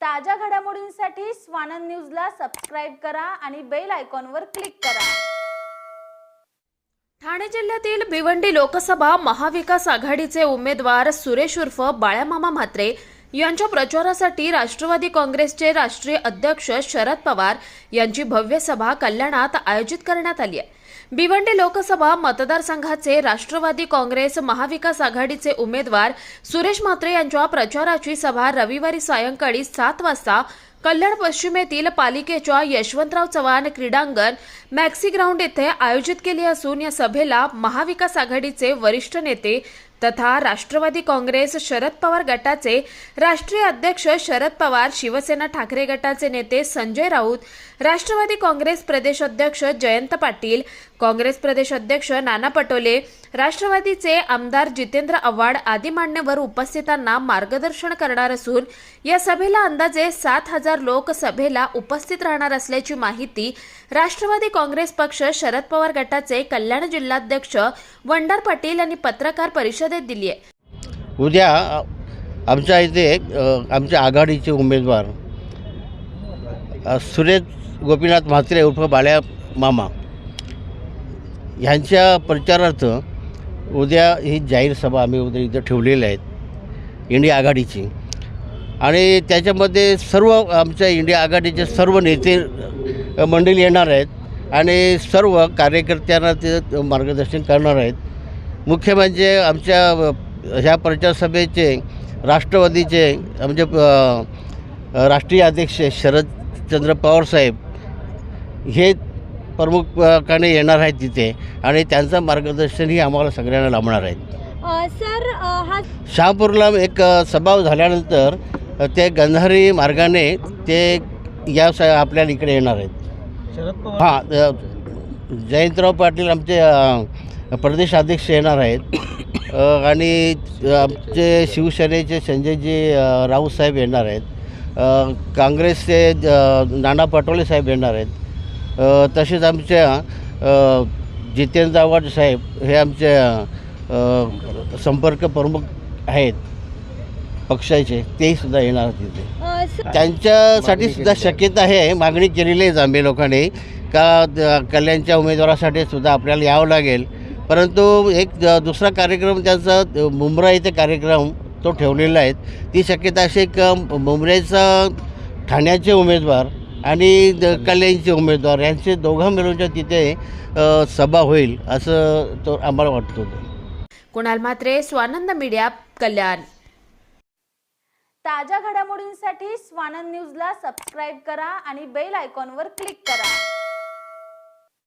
ताज्या घडामोडींसाठी स्वानंद न्यूजला सबस्क्राईब करा आणि बेल आयकॉनवर क्लिक करा. ठाणे जिल्ह्यातील भिवंडी लोकसभा महाविकास आघाडीचे उमेदवार सुरेश उर्फ बाळ्यामामा म्हात्रे यांच्या प्रचारासाठी राष्ट्रवादी काँग्रेसचे राष्ट्रीय अध्यक्ष शरद पवार यांची भव्य सभा कल्याणात आयोजित करण्यात आली आहे. भिवंडी लोकसभा मतदारसंघाचे राष्ट्रवादी काँग्रेस महाविकास आघाडीचे उमेदवार सुरेश म्हात्रे यांच्या प्रचाराची सभा रविवारी सायंकाळी सात वाजता कल्याण पश्चिमेतील पालिकेच्या यशवंतराव चव्हाण क्रीडांगण मॅक्सी ग्राउंड येथे आयोजित केली असून या सभेला महाविकास आघाडीचे वरिष्ठ नेते तथा राष्ट्रवादी काँग्रेस शरद पवार गटाचे राष्ट्रीय अध्यक्ष शरद पवार शिवसेना ठाकरे गटाचे नेते संजय राऊत राष्ट्रवादी काँग्रेस प्रदेश अध्यक्ष जयंत पाटील काँग्रेस प्रदेश अध्यक्ष नाना पटोले राष्ट्रवादीचे आमदार जितेंद्र आव्हाड आदी मान्यवर उपस्थितांना मार्गदर्शन करणार असून या सभेला अंदाजे सात हजार लोक सभेला उपस्थित राहणार असल्याची माहिती राष्ट्रवादी काँग्रेस पक्ष शरद पवार गटाचे कल्याण जिल्हाध्यक्ष वंडार पाटील यांनी पत्रकार परिषद परिषदेत दिली आहे उद्या आमच्या इथे आमच्या आघाडीचे उमेदवार सुरेश गोपीनाथ म्हात्रे उर्फ बाळ्या मामा ह्यांच्या प्रचारार्थ उद्या ही जाहीर सभा आम्ही उद्या इथं ठेवलेल्या आहेत इंडिया आघाडीची. आणि त्याच्यामध्ये सर्व आमच्या इंडिया आघाडीचे सर्व नेते मंडळी येणार आहेत आणि सर्व कार्यकर्त्यांना ते मार्गदर्शन करणार आहेत. मुख्य म्हणजे आमच्या ह्या प्रचारसभेचे राष्ट्रवादीचे म्हणजे राष्ट्रीय अध्यक्ष शरदचंद्र पवारसाहेब हे प्रमुखाने येणार आहेत तिथे आणि त्यांचं मार्गदर्शनही आम्हाला सगळ्यांना लाभणार आहेत. सर हा शहापूरला एक सभा झाल्यानंतर ते गंधारी मार्गाने ते या स आपल्या इकडे येणार आहेत. हां जयंतराव पाटील आमचे अ, प्रदेश अध्यक्ष येणार आहेत. आणि आमचे शिवसेनेचे संजयजी राऊत साहेब येणार आहेत. अ, काँग्रेसचे नाना पटोले साहेब येणार आहेत. अ, तसेच आमच्या अ, जितेंद्र आव्हाड साहेब हे आमचे संपर्क प्रमुख आहेत. पक्षाचे तेही सुद्धा येणार तिथे. त्यांच्यासाठी सुद्धा शक्यता आहे मागणी केलेली आहे जांभे लोकांनी. का कल्याणच्या उमेदवारासाठी सुद्धा आपल्याला यावं लागेल. परंतु एक दुसरा कार्यक्रम त्यांचा मुंब्रा इथे कार्यक्रम तो ठेवलेला आहे. ती शक्यता अशी का मुंबईचा ठाण्याचे उमेदवार आणि कल्याणचे उमेदवार यांचे दोघं मिळूनच्या तिथे सभा होईल असं तो आम्हाला वाटतो कुणाल म्हात्रे स्वानंद मीडिया कल्याण. ताज्या घडामोडींसाठी स्वानंद न्यूजला सबस्क्राईब करा आणि बेल आयकॉनवर क्लिक करा.